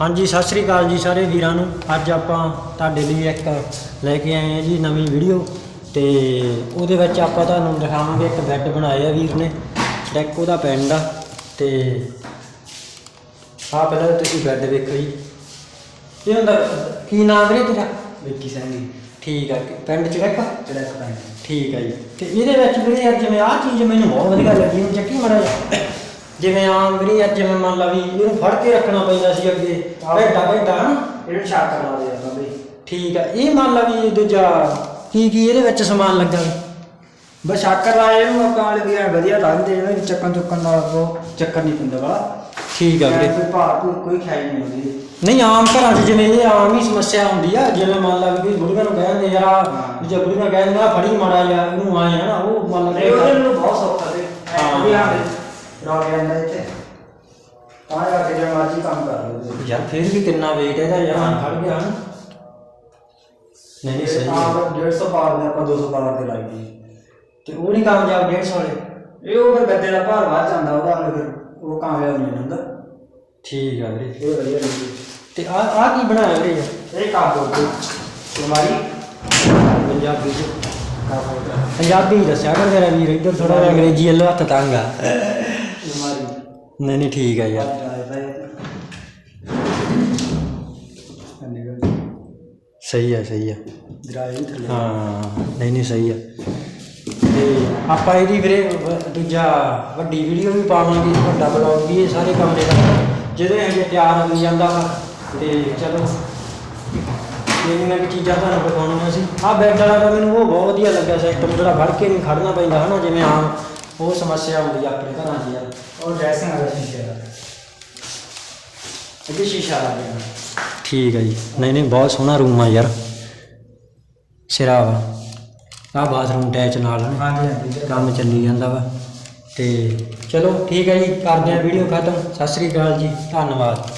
ਹਾਂਜੀ ਸਤਿ ਸ੍ਰੀ ਅਕਾਲ ਜੀ ਸਾਰੇ ਵੀਰਾਂ ਨੂੰ। ਅੱਜ ਆਪਾਂ ਤੁਹਾਡੇ ਲਈ ਇੱਕ ਲੈ ਕੇ ਆਏ ਹਾਂ ਜੀ ਨਵੀਂ ਵੀਡੀਓ ਤੇ ਉਹਦੇ ਵਿੱਚ ਆਪਾਂ ਤੁਹਾਨੂੰ ਦਿਖਾਵਾਂਗੇ ਇੱਕ ਬੈੱਡ ਬਣਾਏ ਆ ਵੀਰ ਨੇ ਡੈਕ ਉਹਦਾ ਪਿੰਡ ਆ ਤੇ ਆਹ ਪਹਿਲਾਂ ਤੁਸੀਂ ਬੈੱਡ ਵੇਖੋ ਜੀ। ਇਹ ਹੁੰਦਾ ਕੀ ਨਾਮ ਵੀਰੇ ਤੇਰਾ? ਵਿੱਕੀ ਸਿੰਘ ਠੀਕ ਆ ਪਿੰਡ ਚ ਡੈਕ ਚੜਾ ਪੈਂਦਾ ਠੀਕ ਹੈ ਜੀ। ਤੇ ਇਹਦੇ ਵਿੱਚ ਵੀਰੇ ਅੱਜ ਜਿਵੇਂ ਆਹ ਚੀਜ਼ ਮੈਨੂੰ ਬਹੁਤ ਵਧੀਆ ਲੱਗੀ ਹੁਣ ਚੱਕੀ ਮੜਾ ਜਿਵੇਂ ਆਮ ਵੀਰੇ ਅੱਜ ਜਿਵੇਂ ਮੰਨ ਲਾ ਵੀ ਇਹਨੂੰ ਫੜ ਕੇ ਰੱਖਣਾ ਪੈਂਦਾ ਸੀ ਅੱਗੇ ਘੰਟਾ ਘੰਟਾ ਹਨਾ? ਇਹਨੂੰ ਸ਼ਾਕ ਕਰਵਾ ਦੇ ਆਪਾਂ ਬਈ ਠੀਕ ਹੈ ਇਹ ਮੰਨ ਲਾ ਵੀ ਦੂਜਾ ਕੀ ਕੀ ਇਹਦੇ ਵਿੱਚ ਸਮਾਨ ਲੱਗਾ ਬਸ ਸ਼ਾਕਰ ਲਾਏ ਇਹਨੂੰ ਆਪਾਂ ਵਾਲੇ ਵੀ ਵਧੀਆ ਲੱਗਦੇ ਇਹਨਾਂ ਵਿੱਚ ਚੱਕਣ ਚੁੱਕਣ ਨਾਲ ਉਹ ਚੱਕਰ ਨਹੀਂ ਪੈਂਦਾ ਵਾਲਾ। ਠੀਕ ਆ ਵੀਰੇ। ਕੋਈ ਭਾਰ ਕੋਈ ਕੋਈ ਖਾਈ ਨਹੀਂ ਹੁੰਦੀ ਨਹੀਂ ਆਮ ਘਰਾਂ 'ਚ ਜਿਵੇਂ ਇਹ ਆਮ ਹੀ ਸਮੱਸਿਆ ਹੁੰਦੀ ਆ ਜਿਵੇਂ ਮੰਨ ਲਾ ਵੀ ਬੁੜੀਆਂ ਨੂੰ ਕਹਿੰਦੇ ਯਾਰ ਵੀ ਜੇ ਬੁੜੀਆਂ ਕਹਿੰਦੇ ਆ ਫੜੀ ਮਾੜਾ ਜਾਂ ਇਹਨੂੰ ਆਏ ਹਨਾ ਉਹ ਮੰਨ ਲਾ ਨਹੀਂ ਉਹਦੇ ਬਹੁਤ ਸੌਖਾ ਤੇ ਹਾਂ। ਵਧੀਆ ਰੋਕ ਜਾਂਦਾ ਇੱਥੇ। ਤਾਂ ਜਾ ਕੇ ਜੇ ਮਰਜ਼ੀ ਕੰਮ ਕਰ ਲਓ ਯਾਰ ਫਿਰ ਵੀ ਕਿੰਨਾ weight ਇਹਦਾ ਯਾਰ ਫੜ ਗਿਆ ਹਨਾ ਨਹੀਂ ਨਹੀਂ ਸਹੀ ਹਾਂ। ਹੈ 150 ਪਾਰ ਦੇ ਆਪਾਂ 200 ਪਾਰ ਦੇ ਲਾਈ ਦੀ। ਤੇ ਉਹ ਨਹੀਂ ਕਾਮਯਾਬ 150 ਵਾਲੇ? ਇਹ ਉਹ ਫਿਰ ਗੱਦੇ ਦਾ ਭਾਰ ਵੱਧ ਜਾਂਦਾ ਉਹਦਾ ਅਗਲੇ ਫਿਰ ਉਹ ਕਾਮਯਾਬ ਨਹੀਂ ਹੁੰਦਾ। ਠੀਕ ਆ ਵੀਰੇ। ਇਹ ਵਧੀਆ ਲੱਗੀ ਤੇ ਆ ਆ ਕੀ ਬਣਾਇਆ ਵੀਰੇ? ਯਾਰ? ਇਹ ਕੰਮ ਦੋ ਤੁਹਾਡੀ ਪੰਜਾਬੀ ਚ। ਕੰਮ ਹੋਗਾ ਪੰਜਾਬੀ ਦੱਸਿਆ ਕਰ ਮੇਰਾ ਵੀਰ ਇੱਧਰ ਥੋੜਾ ਜਿਹਾ ਅੰਗਰੇਜ਼ੀ ਵੱਲੋਂ ਹੱਥ ਤੰਗ ਆ। ਨਹੀਂ ਨਹੀਂ ਠੀਕ ਆ ਯਾਰ। ਸਹੀ ਆ ਸਹੀ ਆ। ਹਾਂ ਨਹੀਂ ਨਹੀਂ ਸਹੀ ਆ। ਤੇ ਆਪਾਂ ਇਹਦੀ ਵੀਰੇ ਵ- ਦੂਜਾ ਵੱਡੀ ਵੀਡੀਓ ਵੀ ਪਾਵਾਂਗੇ ਵੱਡਾ ਬਲੌਗ ਵੀ ਇਹ ਸਾਰੇ ਕਮਰੇ ਦਾ। ਜਿਹਦੇ ਹਜੇ ਤਿਆਰ ਹੋ ਜਾਂਦਾ ਵਾ ਤੇ ਚਲੋ। ਜਿਹੜੀਆਂ ਕਿ ਚੀਜ਼ਾਂ ਤੁਹਾਨੂੰ ਦਿਖਾਉਣੀਆਂ ਸੀ। ਆਹ ਬੈੱਡ ਵਾਲਾ ਤਾਂ ਮੈਨੂੰ ਉਹ ਬਹੁਤ ਵਧੀਆ ਲੱਗਾ ਸਿਸਟਮ ਜਿਹੜਾ ਫੜ ਕੇ ਨਹੀਂ ਖੜਨਾ ਪੈਂਦਾ ਹਨਾ ਜਿਵੇਂ ਆਮ ਉਹ ਸਮੱਸਿਆ ਹੁੰਦੀ ਆ ਆਪਣੇ ਘਰਾਂ 'ਚ ਯਾਰ ਉਹ ਡਰੈਸਿੰਗ ਵਾਲਾ ਸ਼ੀਸ਼ੇ ਦਾ ਇਹਦੇ ਸ਼ੀਸ਼ਾ ਲਾ ਦੇਣਾ। ਠੀਕ ਹੈ ਜੀ। ਨਹੀਂ ਨਹੀਂ ਬਹੁਤ ਸੋਹਣਾ ਰੂਮ ਆ ਯਾਰ। ਸਿਰਾ ਵਾ ਆਹ ਬਾਥਰੂਮ ਅਟੈਚ ਨਾਲ ਨੇ। ਹਾਂਜੀ ਹਾਂਜੀ ਕੰਮ ਚੱਲੀ ਜਾਂਦਾ ਵਾ। ਤੇ ਚਲੋ ਠੀਕ ਹੈ ਜੀ। ਕਰਦੇ ਆ ਵੀਡੀਓ ਖਤਮ। ਸਤਿ ਸ੍ਰੀ ਅਕਾਲ ਜੀ। ਧੰਨਵਾਦ।